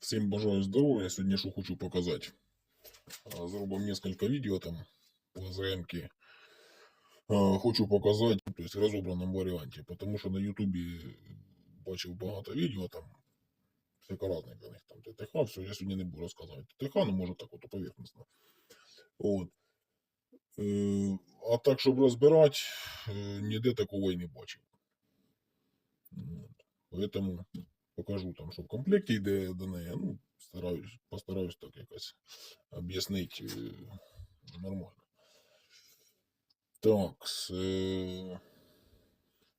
Всім бажаю здоров'я. Сьогодні що хочу показати. А, Зробив кілька відео там по ЗМки. А, Хочу показати то есть, в розобраному варіанті, тому що на Ютубі бачив багато відео там всяко разних до них там ТТХ, все, я сьогодні не буду розказувати. ТТХ, ну може так от поверхностно. От. Е, а так, щоб розбирати, е, ніде такого і не бачив. От. Поэтому покажу там, що в комплекті йде до неї. Ну, стараюсь, постараюсь так якось об'яснити е, нормально. Так, с, е,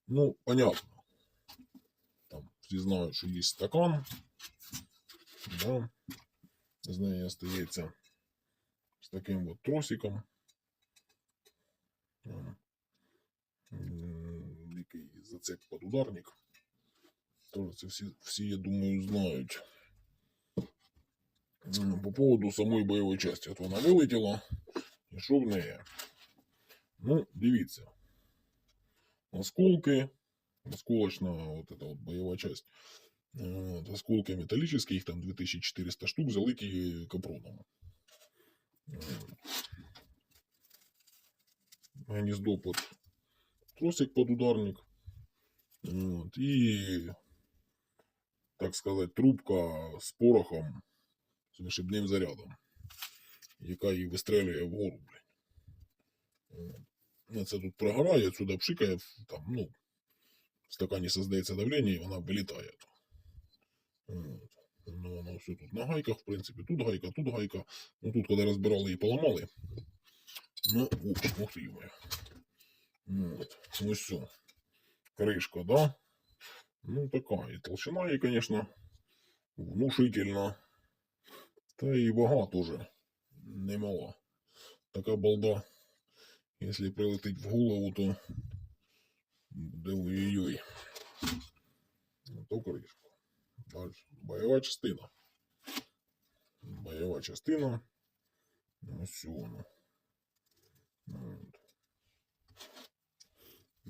ну, понятно. Там всі знають, що є стакан. Да. З неї остається з таким от тросиком. М, м, Який зацеп під ударник. Тоже це всі, всі, я думаю, знають. М, По поводу самої бойової частини. От вона вилетіла. І що в неї? Ну, дивіться. Осколки. Осколочна вот эта вот боевая часть. Вот, осколки металлические, их там 2400 штук, залиті капроном. Вот. Гнездо под тросик под ударник. Вот. И, так сказать, трубка з порохом, з вишибним зарядом, яка її вистрелює вгору, блядь. Ну, Це тут прогорає, отсюда пшикає, там, ну, в стакані создається давлення, і вона вилітає. Ну, воно все тут на гайках, в принципі, тут гайка, тут гайка. Ну, тут, коли розбирали і поламали. Ну, ух, ух ти моя. Вот. Ну все. Крышка, да? Ну, такая. И толщина ей, конечно, внушительна. Та і вага тоже немала. Така балда, если прилетить в голову, то буде ой-ой-ой. Ну, то кришка. Дальше. Бойова частина. Бойова частина. Ну, воно. От.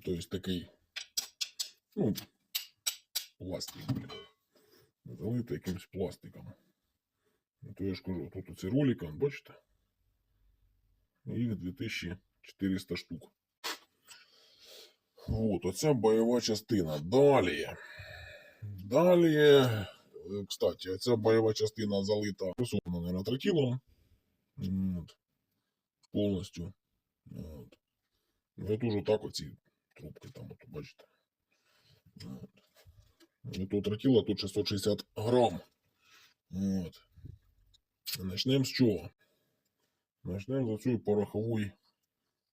То есть такий, ну, пластик, блін. Залитий якимось пластиком. Ну, То я ж кажу, тут оці ролики, бачите? Їх 2400 штук. Вот, оця бойова частина. Далі. Далі. е, Кстати, оця бойова частина залита присутна, наверное, тротилом. От. Повністю. От. Тут уже так оці трубки там, от, бачите. От. Тут тротила тут 660 грам. От. Начнемо з чого? Начнемо з цієї порохової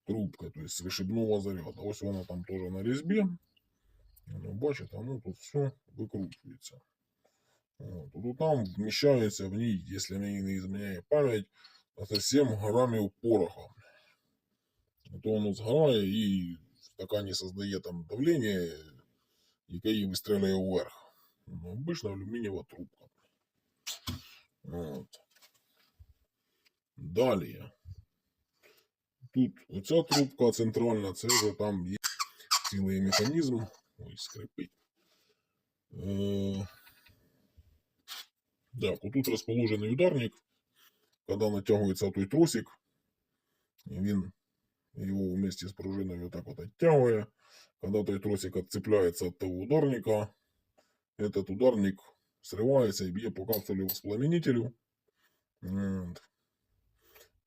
трубки, то есть з вишибного заряду. Ось вона там теж на різьбі. Ну, бачите, ну тут все викручується. От. Тут там вміщається в ній, якщо мені не зміняє пам'ять, це 7 грамів пороха. То воно згорає і в стакані создає там давлення, яке її вистрілює вверх. Ну, обична алюмінієва трубка. От. Далі. Тут оця трубка центральна, це вже там є цілий механізм. Ой, скрипить. Е, Так, отут розположений ударник. Коли натягується той тросик, він его вместе с пружиной вот так вот оттягивая. Когда той тросик отцепляется от того ударника, этот ударник срывается и бьет по капсуле воспламенителю. Вот.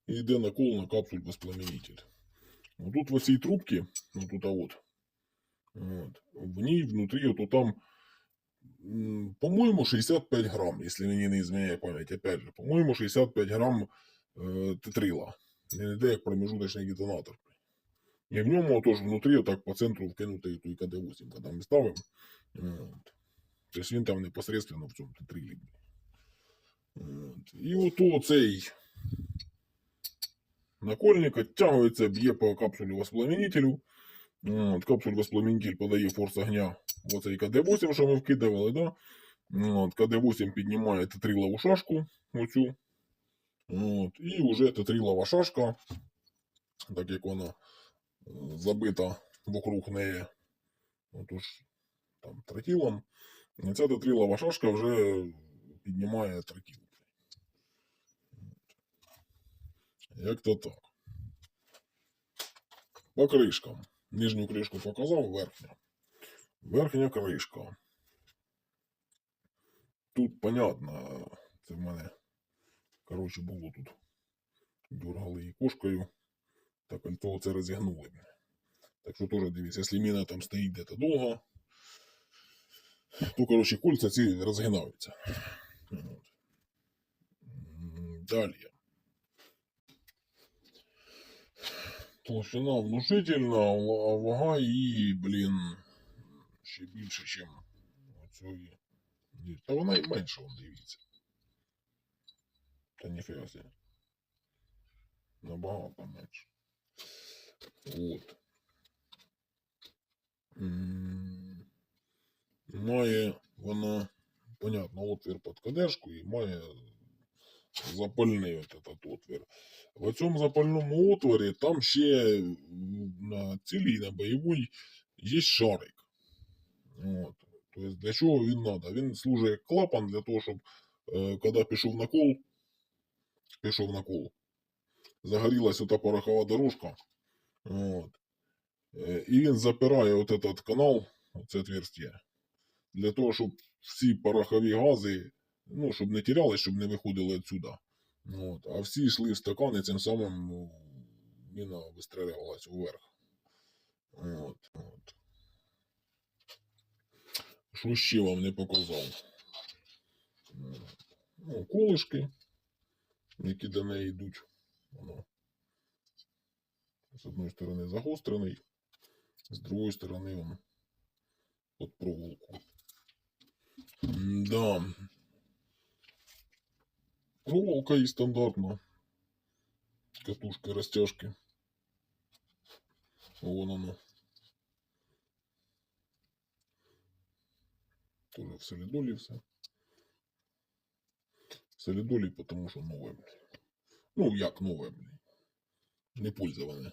И йде накол на капсуль воспламенитель. Вот тут в этой трубке, вот тут а вот, вот, в ней внутри, вот там, м, по-моему, 65 грамм, если мне не изменяет память, опять же, по-моему, 65 грамм э, тетрила. Він йде як промежуточний детонатор. І в ньому теж внутрі, отак по центру вкинутий той КД-8, коли ми ставимо. Тобто він там непосредственно в цьому. От. І ото цей накольник оттягується, б'є по капсулі воспламенителю. От. Капсуль воспламенитель подає форс огня в оцей КД-8, що ми вкидували, да? От. КД-8 піднімає тетрилову шашку оцю. От, і вже тетрилова шашка, так як вона забита вокруг неї, отож, там, тротилом. І ця тетрилова шашка вже піднімає тротил. Як то так. По кришкам. Нижню кришку показав, верхня. Верхня кришка. Тут понятно, це в мене, коротше, було тут. Дергали її кошкою. Та кольцо це розігнули. Так що теж дивіться, якщо міна там стоїть де-то довго, то, коротше, кольця ці розгинаються. Далі. Толщина внушительна, а вага її, блін, ще більше, ніж. Ні, Та вона і менша, вон, дивіться. Та ніфіга себе. Набагато менше. От. Має вона, понятно, отвір під кадешку і має запальний от этот отвір. В цьому запальному отворі там ще на цілій, на бойовій є шарик. От. Тобто для чого він треба? Він служить як клапан для того, щоб е, коли пішов на кол, пішов на кол, загорілась ота порохова дорожка. От. І він запирає от этот канал, це отверстие, для того, щоб всі порохові гази, ну, щоб не тірялись, щоб не виходили відсюди. От. А всі йшли в стакани, цим самим ну, міна вистрілялась вверх. От. От. Що ще вам не показав? Ну, колишки, які до неї йдуть. З одної сторони загострений, з другої сторони он під проволоку. Да. Проволока і стандартна. Катушка розтяжки. Вон оно. Тоже в солидолі все. В солидолі, потому що нове. блін. Ну, як нове, блін. Не пользоване.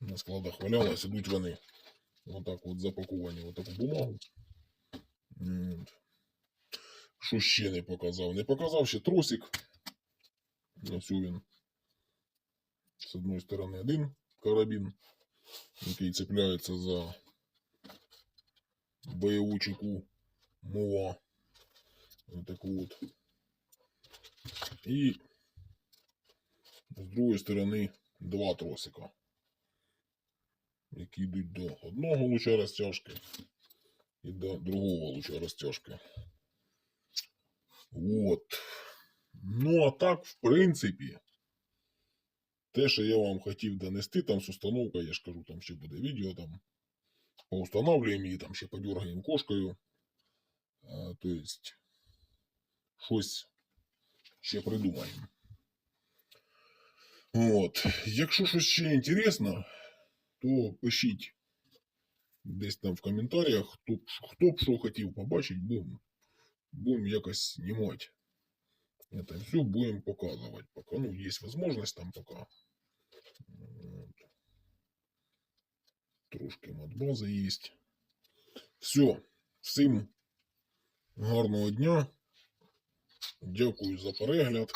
На складах валялось, ідуть вони. Отак от запаковані в таку бумагу. Що ще не показав? Не показав ще тросик. Ось він. З одної сторони один карабін, який цепляється за бойову чеку мова. Ось от. І з другої сторони два тросика, які йдуть до одного луча розтяжки і до другого луча розтяжки. От. Ну, а так, в принципі, те, що я вам хотів донести, там з установкою, я ж кажу, там ще буде відео, там поустанавливаємо її, там ще подергаємо кошкою. А, то есть, щось ще придумаємо. От. Якщо щось ще інтересно, то пишіть десь там в коментарях, хто, б- хто б що хотів побачити, будемо будем якось знімати. Это все будем показывать, пока, ну, есть возможность там пока. Вот. Трошки модбази есть. Все. Всім гарного дня. Дякую за перегляд.